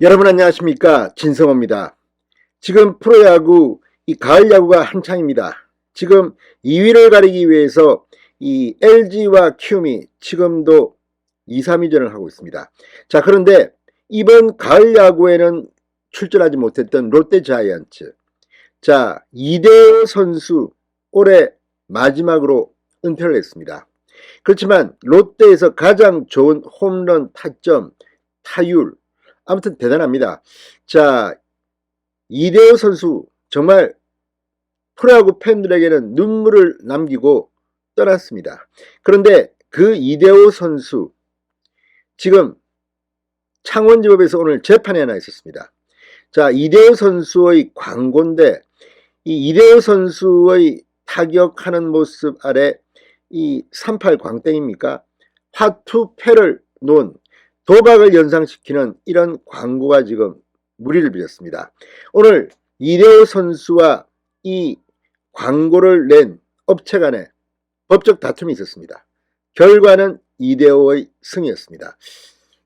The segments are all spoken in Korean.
여러분 안녕하십니까 진성호입니다. 지금 프로야구 이 가을 야구가 한창입니다. 지금 2위를 가리기 위해서 이 LG와 키움이 지금도 2, 3위전을 하고 있습니다. 자 그런데 이번 가을 야구에는 출전하지 못했던 롯데 자이언츠 자 이대호 선수 올해 마지막으로 은퇴를 했습니다. 그렇지만 롯데에서 가장 좋은 홈런 타점 타율 아무튼 대단합니다. 자, 이대호 선수 정말 프로야구 팬들에게는 눈물을 남기고 떠났습니다. 그런데 그 이대호 선수 지금 창원지법에서 오늘 재판에 하나 있었습니다. 자, 이대호 선수의 광고인데 이 이대호 선수의 타격하는 모습 아래 이38 광땡입니까? 화투패를 놓은 도박을 연상시키는 이런 광고가 지금 무리를 빚었습니다. 오늘 이대호 선수와 이 광고를 낸 업체 간에 법적 다툼이 있었습니다. 결과는 이대호의 승이었습니다.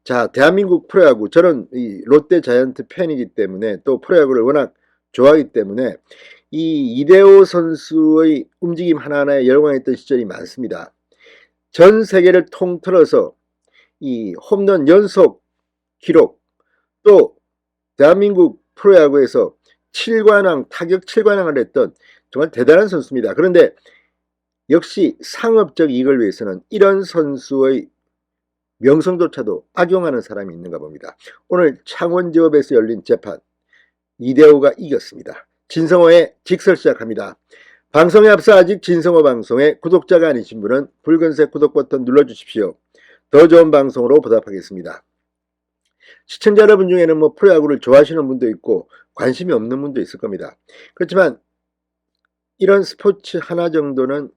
자, 대한민국 프로야구, 저는 이 롯데 자이언트 팬이기 때문에 또 프로야구를 워낙 좋아하기 때문에 이 이대호 선수의 움직임 하나하나에 열광했던 시절이 많습니다. 전 세계를 통틀어서 이 홈런 연속 기록 또 대한민국 프로야구에서 7관왕 타격 7관왕을 했던 정말 대단한 선수입니다. 그런데 역시 상업적 이익을 위해서는 이런 선수의 명성조차도 악용하는 사람이 있는가 봅니다. 오늘 창원지법에서 열린 재판 이대호가 이겼습니다. 진성호의 직설 시작합니다. 방송에 앞서 아직 진성호 방송에 구독자가 아니신 분은 붉은색 구독 버튼 눌러주십시오. 더 좋은 방송으로 보답하겠습니다. 시청자 여러분 중에는 뭐 프로야구를 좋아하시는 분도 있고 관심이 없는 분도 있을 겁니다. 그렇지만 이런 스포츠 하나 정도는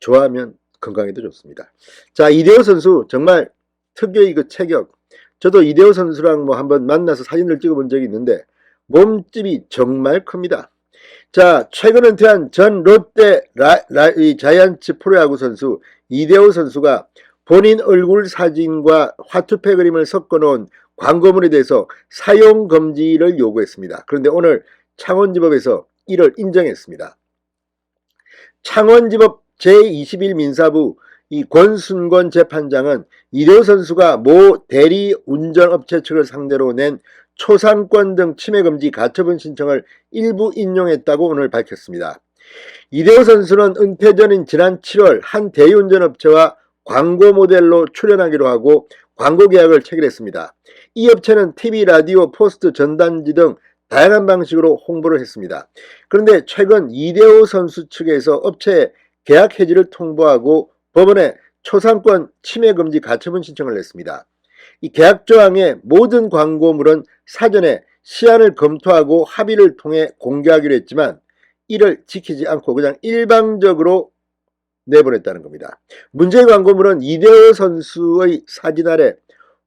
좋아하면 건강에도 좋습니다. 자, 이대호 선수 정말 특유의 그 체격. 저도 이대호 선수랑 뭐 한번 만나서 사진을 찍어본 적이 있는데 몸집이 정말 큽니다. 자, 최근 은퇴한 전 롯데 라, 라, 자이언츠 프로야구 선수 이대호 선수가 본인 얼굴 사진과 화투패 그림을 섞어 놓은 광고물에 대해서 사용 금지를 요구했습니다. 그런데 오늘 창원지법에서 이를 인정했습니다. 창원지법 제21 민사부 이 권순권 재판장은 이대호 선수가 모 대리 운전업체 측을 상대로 낸 초상권 등 침해금지 가처분 신청을 일부 인용했다고 오늘 밝혔습니다. 이대호 선수는 은퇴 전인 지난 7월 한 대리운전업체와 광고 모델로 출연하기로 하고 광고 계약을 체결했습니다. 이 업체는 TV, 라디오, 포스트, 전단지 등 다양한 방식으로 홍보를 했습니다. 그런데 최근 이대호 선수 측에서 업체 계약 해지를 통보하고 법원에 초상권 침해 금지 가처분 신청을 냈습니다. 이 계약 조항의 모든 광고물은 사전에 시안을 검토하고 합의를 통해 공개하기로 했지만 이를 지키지 않고 그냥 일방적으로 내보냈다는 겁니다. 문제의 광고물은 이대호 선수의 사진 아래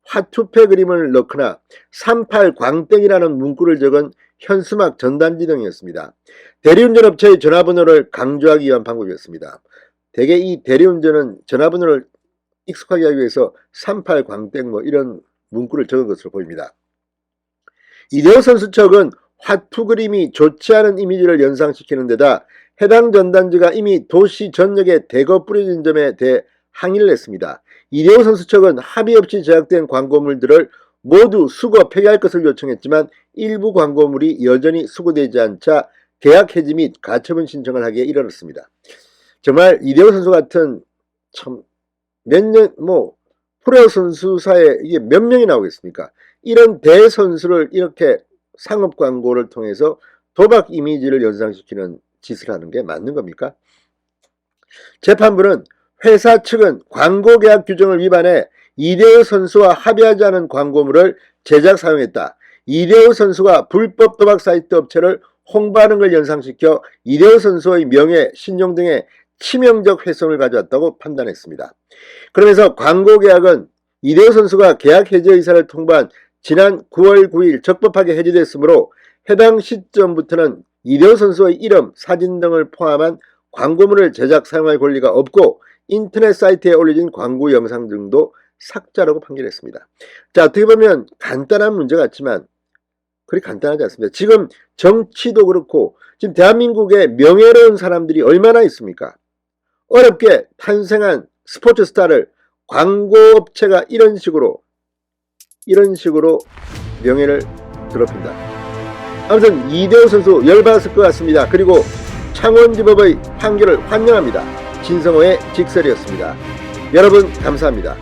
화투패 그림을 넣거나 38 광땡이라는 문구를 적은 현수막 전단지 등이었습니다. 대리운전업체의 전화번호를 강조하기 위한 방법이었습니다. 대개 이 대리운전은 전화번호를 익숙하게 하기 위해서 38 광땡 뭐 이런 문구를 적은 것으로 보입니다. 이대호 선수 측은 화투 그림이 좋지 않은 이미지를 연상시키는 데다 해당 전단지가 이미 도시 전역에 대거 뿌려진 점에 대해 항의를 했습니다. 이대호 선수 측은 합의 없이 제작된 광고물들을 모두 수거 폐기할 것을 요청했지만 일부 광고물이 여전히 수거되지 않자 계약 해지 및 가처분 신청을 하기에 이르렀습니다. 정말 이대호 선수 같은 참 몇 년 뭐 프로 선수사에 이게 몇 명이 나오겠습니까? 이런 대선수를 이렇게 상업 광고를 통해서 도박 이미지를 연상시키는 짓을 하는 게 맞는 겁니까? 재판부는 회사 측은 광고 계약 규정을 위반해 이대호 선수와 합의하지 않은 광고물을 제작 사용했다. 이대호 선수가 불법 도박 사이트 업체를 홍보하는 걸 연상시켜 이대호 선수의 명예, 신용 등의 치명적 훼손을 가져왔다고 판단했습니다. 그러면서 광고 계약은 이대호 선수가 계약 해지 의사를 통보한 지난 9월 9일 적법하게 해지됐으므로 해당 시점부터는 이대호 선수의 이름, 사진 등을 포함한 광고물을 제작 사용할 권리가 없고 인터넷 사이트에 올려진 광고 영상 등도 삭제라고 판결했습니다. 자, 어떻게 보면 간단한 문제 같지만 그리 간단하지 않습니다. 지금 정치도 그렇고 지금 대한민국에 명예로운 사람들이 얼마나 있습니까? 어렵게 탄생한 스포츠 스타를 광고업체가 이런 식으로 이런 식으로 명예를 더럽힌다. 아무튼 이대호 선수 열받았을 것 같습니다. 그리고 창원지법의 판결을 환영합니다. 진성호의 직설이었습니다. 여러분 감사합니다.